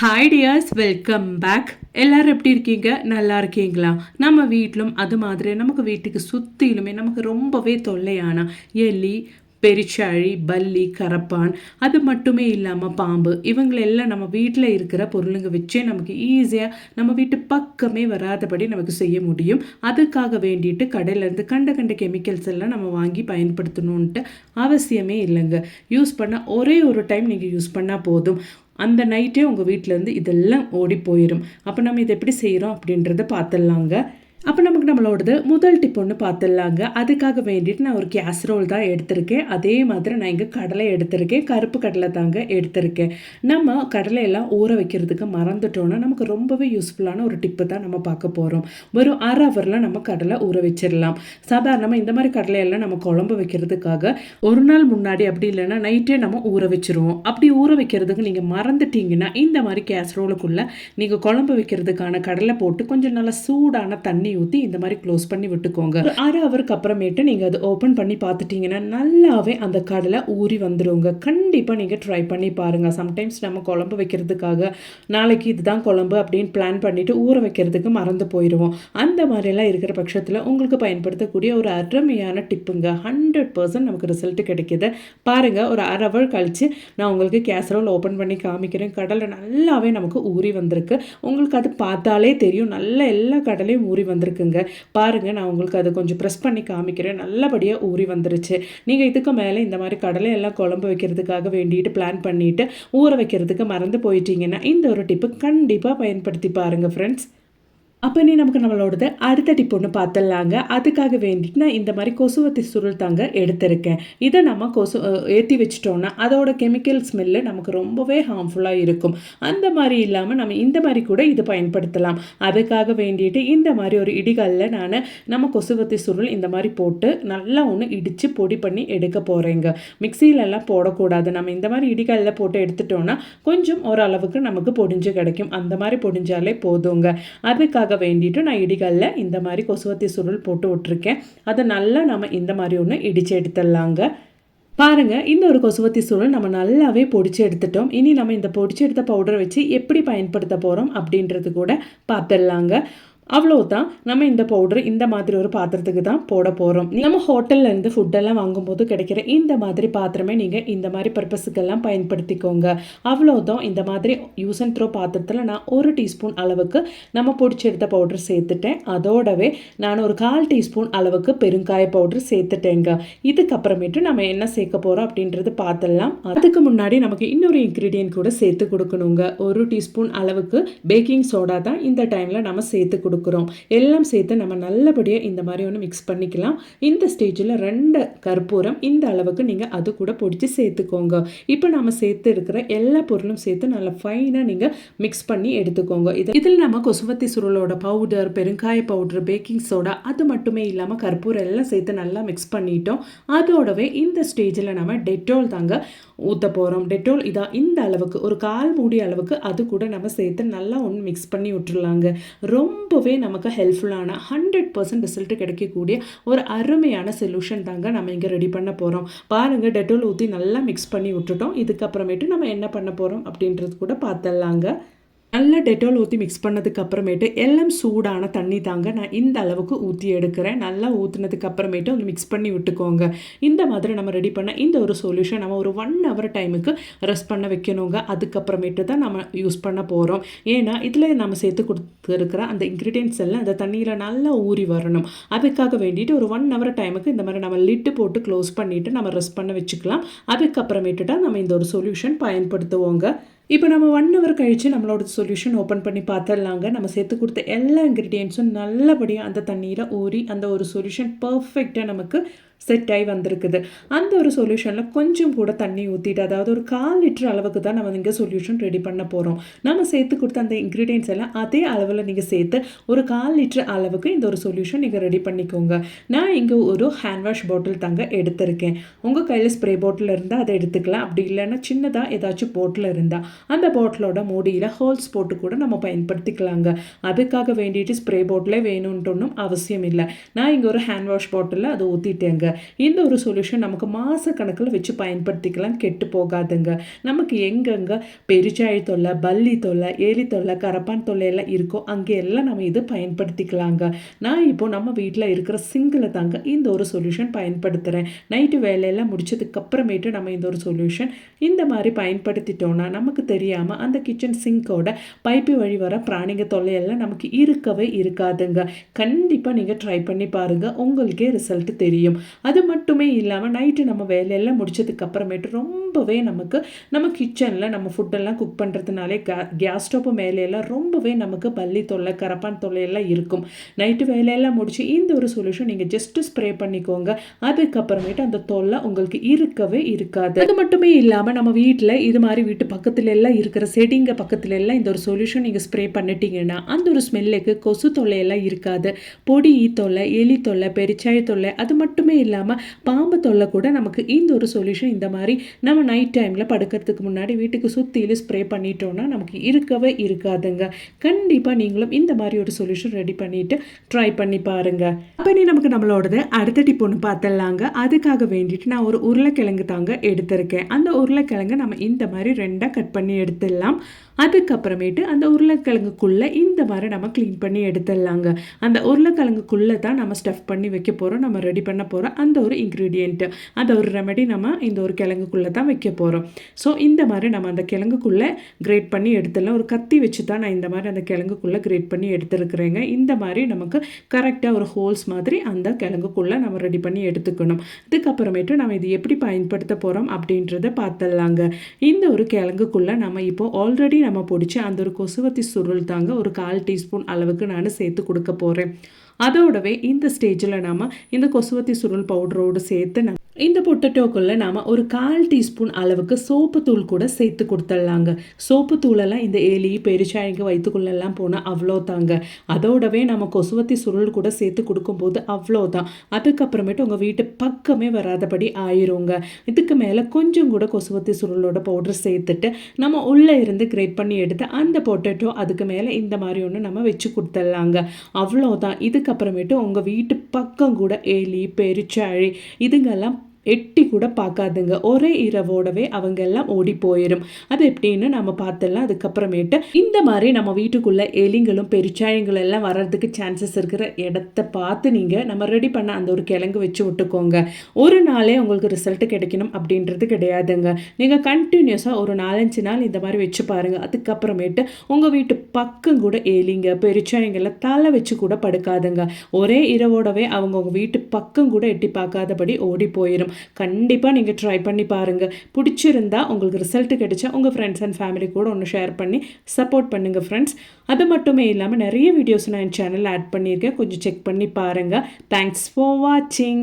Hi tears welcome back எல்லோரும் எப்படி இருக்கீங்க? நல்லா இருக்கீங்களா? நம்ம வீட்டிலும் அது மாதிரி நமக்கு வீட்டுக்கு சுற்றிலுமே நமக்கு ரொம்பவே தொல்லையான எலி பெரிச்சாழி பல்லி கரப்பான் அது மட்டுமே இல்லாமல் பாம்பு இவங்களெல்லாம் நம்ம வீட்டில் இருக்கிற பொருளுங்க வச்சே நமக்கு ஈஸியாக நம்ம வீட்டு பக்கமே வராதபடி நமக்கு செய்ய முடியும். அதுக்காக வேண்டிட்டு கடையிலேருந்து கண்ட கண்ட கெமிக்கல்ஸ் எல்லாம் நம்ம வாங்கி பயன்படுத்தணுன்ட்டு அவசியமே இல்லைங்க. யூஸ் பண்ண ஒரே ஒரு டைம் நீங்கள் யூஸ் பண்ணால் போதும். அந்த நைட்டே உங்கள் வீட்டிலேருந்து இதெல்லாம் ஓடி போயிடும் அப்போ நம்ம இதை எப்படி செய்கிறோம் அப்படின்றத பார்த்துடலாங்க. அப்போ நமக்கு நம்மளோடது முதல் டிப் ஒன்று பார்த்துடலாங்க அதுக்காக வேண்டிட்டு நான் ஒரு கேஸ்ரோல் தான் எடுத்திருக்கேன். அதே மாதிரி நான் இங்கே கடலை எடுத்திருக்கேன். கருப்பு கடலை தாங்க எடுத்திருக்கேன். நம்ம கடலையெல்லாம் ஊற வைக்கிறதுக்கு மறந்துட்டோன்னா நமக்கு ரொம்பவே யூஸ்ஃபுல்லான ஒரு டிப்பு தான் நம்ம பார்க்க போகிறோம் வெறும் அரை ஹவரில் நம்ம கடலை ஊற வச்சிடலாம். சாதாரணமாக இந்த மாதிரி கடலையெல்லாம் நம்ம குழம்பு வைக்கிறதுக்காக ஒரு நாள் முன்னாடி அப்படி இல்லைன்னா நைட்டே நம்ம ஊற வச்சிருவோம். அப்படி ஊற வைக்கிறதுக்கு நீங்கள் மறந்துட்டீங்கன்னா இந்த மாதிரி கேஸ்ரோலுக்குள்ளே நீங்கள் குழம்பு வைக்கிறதுக்கான கடலை போட்டு கொஞ்சம் நல்லா சூடான தண்ணி ஊற்றி இந்த மாதிரி க்ளோஸ் பண்ணி விட்டுக்கோங்க. ஒரு அரை ஹவருக்கு அப்புறமேட்டு நீங்கள் அதை ஓப்பன் பண்ணி பார்த்துட்டீங்கன்னா நல்லாவே அந்த கடலை ஊறி வந்துடுங்க கண்டிப்பாக நீங்கள் ட்ரை பண்ணி பாருங்கள் சம்டைம்ஸ் நம்ம குழம்பு வைக்கிறதுக்காக நாளைக்கு இதுதான் குழம்பு அப்படின்னு பிளான் பண்ணிவிட்டு ஊற வைக்கிறதுக்கு மறந்து போயிடுவோம் அந்த மாதிரிலாம் இருக்கிற பட்சத்தில் உங்களுக்கு பயன்படுத்தக்கூடிய ஒரு அருமையான டிப்புங்க ஹண்ட்ரட் பர்சன்ட் நமக்கு ரிசல்ட் கிடைக்கிது. பாருங்கள் ஒரு அரை ஹவர் கழித்து நான் உங்களுக்கு கேசரோல் ஓப்பன் பண்ணி காமிக்கிறேன். கடலை நல்லாவே நமக்கு ஊறி வந்திருக்கு. உங்களுக்கு அது பார்த்தாலே தெரியும். நல்ல எல்லா கடலையும் ஊறி வந்திருக்குங்க. பாருங்கள் நான் உங்களுக்கு அதை கொஞ்சம் ப்ரெஸ் பண்ணி காமிக்கிறேன். நல்லபடியாக ஊறி வந்துருச்சு. நீங்கள் இதுக்கு மேலே இந்த மாதிரி கடலை எல்லாம் குழம்பு வைக்கிறதுக்காக வேண்டிட்டு பிளான் பண்ணிவிட்டு ஊற வைக்கிறதுக்கு மறந்து போயிட்டீங்கன்னா இந்த ஒரு டிப்பு கண்டிப்பாக பயன்படுத்தி பாருங்கள் ஃப்ரெண்ட்ஸ் அப்போ நீ நமக்கு நம்மளோடது அடுத்தடி பொண்ணு பார்த்துடலாங்க அதுக்காக வேண்டிட்டு நான் இந்த மாதிரி கொசுவத்தி சுருள் தாங்க எடுத்திருக்கேன். இதை நம்ம கொசு ஏற்றி வச்சிட்டோன்னா அதோட கெமிக்கல் ஸ்மெல்லு நமக்கு ரொம்பவே ஹார்ம்ஃபுல்லாக இருக்கும். அந்த மாதிரி இல்லாமல் நம்ம இந்த மாதிரி கூட இது பயன்படுத்தலாம். அதுக்காக வேண்டிட்டு இந்த மாதிரி ஒரு இடிகளில் நான் நம்ம கொசுவத்தி சுருள் இந்த மாதிரி போட்டு நல்லா ஒன்று இடித்து பொடி பண்ணி எடுக்க போகிறேங்க மிக்சியிலெல்லாம் போடக்கூடாது. நம்ம இந்த மாதிரி இடிகளில் போட்டு எடுத்துட்டோன்னா கொஞ்சம் ஓரளவுக்கு நமக்கு பொடிஞ்சு கிடைக்கும். அந்த மாதிரி பொடிஞ்சாலே போதுங்க. அதுக்காக அதுக்காக வேண்டிட்டு நான் இடிகளில் இந்த மாதிரி கொசுவத்தி சுருள் போட்டு விட்ருக்கேன் அதை நல்லா நம்ம இந்த மாதிரி ஒன்று இடித்து எடுத்துடலாங்க. பாருங்கள் இந்த ஒரு கொசுவத்தி சூழல் நம்ம நல்லாவே பொடிச்சு எடுத்துட்டோம். இனி நம்ம இந்த பொடிச்சு எடுத்த பவுடரை வச்சு எப்படி பயன்படுத்த போகிறோம் அப்படின்றது கூட பார்த்துடலாங்க. அவ்வளோதான் நம்ம இந்த பவுடர் இந்த மாதிரி ஒரு பாத்திரத்துக்கு தான் போட போகிறோம் நம்ம ஹோட்டல்லேருந்து ஃபுட்டெல்லாம் வாங்கும்போது கிடைக்கிற இந்த மாதிரி பாத்திரமே நீங்கள் இந்த மாதிரி பர்பஸுக்கெல்லாம் பயன்படுத்திக்கோங்க. அவ்வளோதான் இந்த மாதிரி யூஸ் அண்ட் த்ரோ பாத்திரத்தில் நான் ஒரு டீஸ்பூன் அளவுக்கு நம்ம பொடிச்செடுத்த பவுடர் சேர்த்துட்டேன். அதோடவே நான் ஒரு கால் டீஸ்பூன் அளவுக்கு பெருங்காய பவுடர் சேர்த்துட்டேங்க. இதுக்கப்புறமேட்டு நம்ம என்ன சேர்க்க போகிறோம் அப்படின்றது பார்த்துடலாம் அதுக்கு முன்னாடி நமக்கு இன்னொரு இன்க்ரீடியன்ட் கூட சேர்த்து கொடுக்கணுங்க. ஒரு டீஸ்பூன் அளவுக்கு பேக்கிங் சோடா தான் இந்த டைமில் நம்ம சேர்த்து கொடுக்கணும். கொடுக்குறோம். எல்லாம் சேர்த்து நம்ம நல்லபடியாக இந்த மாதிரி ஒன்று மிக்ஸ் பண்ணிக்கலாம். இந்த ஸ்டேஜில் ரெண்டு கற்பூரம் இந்த அளவுக்கு நீங்கள் அது கூட பிடிச்சி சேர்த்துக்கோங்க. இப்போ நம்ம சேர்த்து இருக்கிற எல்லா பொருளும் சேர்த்து நல்லா ஃபைனாக நீங்கள் மிக்ஸ் பண்ணி எடுத்துக்கோங்க. இது இதில் நம்ம கொசுவத்தி சுருளோட பவுடர் பெருங்காய பவுடர் பேக்கிங் சோடா அது மட்டுமே இல்லாமல் கற்பூரம் எல்லாம் சேர்த்து நல்லா மிக்ஸ் பண்ணிட்டோம். அதோடவே இந்த ஸ்டேஜில் நம்ம டெட்டோல் தாங்க ஊற்ற போகிறோம் டெட்டோல் இதாக இந்த அளவுக்கு ஒரு கால் மூடி அளவுக்கு அது கூட நம்ம சேர்த்து நல்லா ஒன்று மிக்ஸ் பண்ணி விட்டுருலாங்க ரொம்பவே ரொம்பவே நமக்கு ஹெல்ப்ஃபுல்லான ஹண்ட்ரட் பர்சன்ட் ரிசல்ட் கிடைக்கக்கூடிய ஒரு அருமையான சொல்யூஷன் தாங்க நம்ம இங்கே ரெடி பண்ண போகிறோம் பாருங்கள் டெட்டோல் ஊற்றி நல்லா மிக்ஸ் பண்ணி விட்டுட்டோம். இதுக்கப்புறமேட்டு நம்ம என்ன பண்ண போகிறோம் அப்படின்றது கூட பார்த்துடலாங்க. நல்லா டெட்டால் ஊற்றி மிக்ஸ் பண்ணதுக்கு அப்புறமேட்டு எல்லாம் சூடான தண்ணி தாங்க நான் இந்த அளவுக்கு ஊற்றி எடுக்கிறேன். நல்லா ஊற்றினதுக்கு அப்புறமேட்டு வந்து மிக்ஸ் பண்ணி விட்டுக்கோங்க. இந்த மாதிரி நம்ம ரெடி பண்ண இந்த ஒரு சொல்யூஷன் நம்ம ஒரு ஒன் ஹவர் டைமுக்கு ரெஸ்ட் பண்ண வைக்கணுங்க. அதுக்கப்புறமேட்டு தான் நம்ம யூஸ் பண்ண போகிறோம் ஏன்னா இதில் நம்ம சேர்த்து கொடுத்துருக்கிற அந்த இன்க்ரீடியன்ஸ் எல்லாம் அந்த தண்ணியில் நல்லா ஊறி வரணும். அதுக்காக வேண்டிட்டு ஒரு ஒன் ஹவர் டைமுக்கு இந்த மாதிரி நம்ம லிட்டு போட்டு க்ளோஸ் பண்ணிவிட்டு நம்ம ரெஸ்ட் பண்ண வச்சுக்கலாம். அதுக்கப்புறமேட்டு தான் நம்ம இந்த ஒரு சொல்யூஷன் பயன்படுத்துவோங்க. இப்போ நம்ம ஒன் ஹவர் கழித்து நம்மளோட சொல்யூஷன் ஓப்பன் பண்ணி பார்த்துடலாங்க. நம்ம சேர்த்து கொடுத்த எல்லா இன்க்ரீடியன்ஸும் நல்லபடியாக அந்த தண்ணீரை ஊறி அந்த ஒரு சொல்யூஷன் பர்ஃபெக்டாக நமக்கு செட் ஆகி வந்திருக்குது. அந்த ஒரு சொல்யூஷனில் கொஞ்சம் கூட தண்ணி ஊற்றிட்டு அதாவது ஒரு கால் லிட்டர் அளவுக்கு தான் நம்ம இங்கே சொல்யூஷன் ரெடி பண்ண போகிறோம் நம்ம சேர்த்து கொடுத்த அந்த இன்க்ரீடியன்ஸ் எல்லாம் அதே அளவில் நீங்கள் சேர்த்து ஒரு கால் லிட்டர் அளவுக்கு இந்த ஒரு சொல்யூஷன் நீங்கள் ரெடி பண்ணிக்கோங்க. நான் இங்கே ஒரு ஹேண்ட் வாஷ் பாட்டில் தாங்க எடுத்திருக்கேன். உங்கள் கையில் ஸ்ப்ரே பாட்டில் இருந்தால் அதை எடுத்துக்கலாம். அப்படி இல்லைன்னா சின்னதாக ஏதாச்சும் பாட்டில் இருந்தால் அந்த பாட்டிலோட மூடியில் ஹோல்ஸ் போட்டு கூட நம்ம பயன்படுத்திக்கலாங்க. அதுக்காக வேண்டிட்டு ஸ்ப்ரே பாட்டிலே வேணும்ன்ட்டு ஒன்றும் அவசியம் இல்லை. நான் இங்கே ஒரு ஹேண்ட் வாஷ் பாட்டிலில் அதை ஊற்றிட்டேங்க இந்த ஒரு சொல்யூஷன் நமக்கு மாத கணக்கில் வச்சு பயன்படுத்திக்கலாம். கெட்டு போகாதுங்க. நமக்கு எங்கெங்கே பெருச்சாழி தொல்லை பல்லி தொல்லை ஏலி தொல்லை கரப்பான் தொல்லை எல்லாம் இருக்கோ அங்கே எல்லாம் நம்ம இது பயன்படுத்திக்கலாங்க. நான் இப்போ நம்ம வீட்டில் இருக்கிற சிங்கில் தாங்க இந்த ஒரு சொல்யூஷன் பயன்படுத்துகிறேன் நைட்டு வேலையெல்லாம் முடிச்சதுக்கப்புறமேட்டு நம்ம இந்த ஒரு சொல்யூஷன் இந்த மாதிரி பயன்படுத்திட்டோன்னா நமக்கு தெரியாமல் அந்த கிச்சன் சிங்கோட பைப்பு வழி வர பிராணிங்க தொல்லையெல்லாம் நமக்கு இருக்கவே இருக்காதுங்க. கண்டிப்பாக நீங்கள் ட்ரை பண்ணி பாருங்கள் உங்களுக்கே ரிசல்ட் தெரியும். அது மட்டுமே இல்லாமல் நைட்டு நம்ம வேலையெல்லாம் முடிச்சதுக்கு அப்புறமேட்டு ரொம்பவே நமக்கு நம்ம கிச்சனில் நம்ம ஃபுட்டெல்லாம் குக் பண்ணுறதுனாலே கே கேஸ் ஸ்டோப்பு மேலேயெல்லாம் ரொம்பவே நமக்கு பள்ளி தொல்லை கரப்பான் தொல்லையெல்லாம் இருக்கும். நைட்டு வேலையெல்லாம் முடிச்சு இந்த ஒரு சொல்யூஷன் நீங்கள் ஜஸ்ட்டு ஸ்ப்ரே பண்ணிக்கோங்க. அதுக்கப்புறமேட்டு அந்த தொல்லை உங்களுக்கு இருக்கவே இருக்காது. அது மட்டுமே இல்லாமல் நம்ம வீட்டில் இது மாதிரி வீட்டு பக்கத்துல எல்லாம் இருக்கிற செடிங்க பக்கத்துல எல்லாம் இந்த ஒரு சொல்யூஷன் நீங்கள் ஸ்ப்ரே பண்ணிட்டீங்கன்னா அந்த ஒரு ஸ்மெல்லுக்கு கொசு தொல்லையெல்லாம் இருக்காது. பொடி தொல்லை எலி தொல்லை பெரிச்சாய் தொல்லை அது மட்டுமே இல்லை இல்லாமல் பாம்பு தொல்லை கூட நமக்கு இந்த ஒரு சொல்யூஷன் இந்த மாதிரி நம்ம நைட் டைமில் படுக்கிறதுக்கு முன்னாடி வீட்டுக்கு சுற்றிலும் ஸ்ப்ரே பண்ணிட்டோன்னா நமக்கு இருக்கவே இருக்காதுங்க. கண்டிப்பாக நீங்களும் இந்த மாதிரி ஒரு சொல்யூஷன் ரெடி பண்ணிட்டு ட்ரை பண்ணி பாருங்க. அப்போ நீ நமக்கு நம்மளோடது அடுத்த டிப் ஒன்று பார்த்துடலாங்க அதுக்காக வேண்டிட்டு நான் ஒரு உருளைக்கிழங்கு தாங்க எடுத்திருக்கேன். அந்த உருளைக்கிழங்கு நம்ம இந்த மாதிரி ரெண்டாக கட் பண்ணி எடுத்துடலாம். அதுக்கப்புறமேட்டு அந்த உருளைக்கிழங்குக்குள்ளே இந்த மாதிரி நம்ம க்ளீன் பண்ணி எடுத்துடலாங்க. அந்த உருளைக்கிழங்குக்குள்ளே தான் நம்ம ஸ்டஃப் பண்ணி வைக்க போகிறோம் நம்ம ரெடி பண்ண போகிறோம் அந்த ஒரு இன்க்ரீடியண்ட்டு அந்த ஒரு ரெமெடி நம்ம இந்த ஒரு கிழங்குக்குள்ளே தான் வைக்க போகிறோம் ஸோ இந்த மாதிரி நம்ம அந்த கிழங்குக்குள்ளே கிரேட் பண்ணி எடுத்துடலாம். ஒரு கத்தி வச்சு தான் நான் இந்த மாதிரி அந்த கிழங்குக்குள்ளே கிரேட் பண்ணி எடுத்துருக்குறேங்க. இந்த மாதிரி நமக்கு கரெக்டாக ஒரு ஹோல்ஸ் மாதிரி அந்த கிழங்குக்குள்ளே நம்ம ரெடி பண்ணி எடுத்துக்கணும். அதுக்கப்புறமேட்டு நம்ம இது எப்படி பயன்படுத்த போகிறோம் அப்படின்றத பார்த்துடலாங்க. இந்த ஒரு கிழங்குக்குள்ளே நம்ம இப்போ ஆல்ரெடி நம்ம பிடிச்சி அந்த ஒரு கொசுவத்தி சுருள் தாங்க ஒரு கால் டீஸ்பூன் அளவுக்கு நான் சேர்த்து கொடுக்க போகிறேன் அதோடவே இந்த ஸ்டேஜில் நாம் இந்த கொசுவத்தி சுருள் பவுடரோடு சேர்த்து நம்ம இந்த பொட்டட்டோக்குள்ளே நாம் ஒரு கால் டீஸ்பூன் அளவுக்கு சோப்பு தூள் கூட சேர்த்து கொடுத்துடலாங்க. சோப்பு தூளெல்லாம் இந்த எலி பெருச்சாயங்க வயிற்றுக்குள்ளெல்லாம் போனால் அவ்வளோ தாங்க அதோடவே நம்ம கொசுவத்தி சுருள் கூட சேர்த்து கொடுக்கும்போது அவ்வளோ தான் அதுக்கப்புறமேட்டு உங்கள் வீட்டு பக்கமே வராதபடி ஆயிருங்க. இதுக்கு மேலே கொஞ்சம் கூட கொசுவத்தி சுருளோட பவுடர் சேர்த்துட்டு நம்ம உள்ளே இருந்து கிரேட் பண்ணி எடுத்து அந்த பொட்டேட்டோ அதுக்கு மேலே இந்த மாதிரி ஒன்று நம்ம வச்சு கொடுத்துடலாங்க. அவ்வளோதான். இதுக்கப்புறமேட்டு உங்கள் வீட்டு பக்கம் கூட எலி பெருச்சாழி இதுங்கெல்லாம் எட்டி கூட பார்க்காதுங்க. ஒரே இரவோடவே அவங்க எல்லாம் ஓடி போயிடும் அது எப்படின்னு நம்ம பார்த்துடலாம். அதுக்கப்புறமேட்டு இந்த மாதிரி நம்ம வீட்டுக்குள்ளே எலிங்களும் பெருச்சாயங்களும் எல்லாம் வர்றதுக்கு சான்சஸ் இருக்கிற இடத்த பார்த்து நீங்கள் நம்ம ரெடி பண்ண அந்த ஒரு கிழங்கு வச்சு விட்டுக்கோங்க. ஒரு நாளே உங்களுக்கு ரிசல்ட் கிடைக்கணும் அப்படின்றது கிடையாதுங்க. நீங்கள் கண்டினியூஸாக ஒரு நாலஞ்சு நாள் இந்த மாதிரி வச்சு பாருங்கள் அதுக்கப்புறமேட்டு உங்கள் வீட்டு பக்கம் கூட எலிங்க பெருச்சாயங்கள்லாம் தலை வச்சு கூட படுக்காதுங்க. ஒரே இரவோடவே அவங்க உங்கள் வீட்டு பக்கம் கூட எட்டி பார்க்காதபடி ஓடி போயிடும் கண்டிப்பாக நீங்கள் ட்ரை பண்ணி பாருங்கள் பிடிச்சிருந்தா உங்களுக்கு ரிசல்ட் கிடைச்சா உங்கள் ஃப்ரெண்ட்ஸ் அண்ட் ஃபேமிலி கூட ஒன்று ஷேர் பண்ணி சப்போர்ட் பண்ணுங்கள் ஃப்ரெண்ட்ஸ் அது மட்டுமே இல்லாமல் நிறைய வீடியோஸ் நான் என் சேனலில் ஆட் பண்ணியிருக்கேன். கொஞ்சம் செக் பண்ணி பாருங்கள் தேங்க்ஸ் ஃபார் வாட்சிங்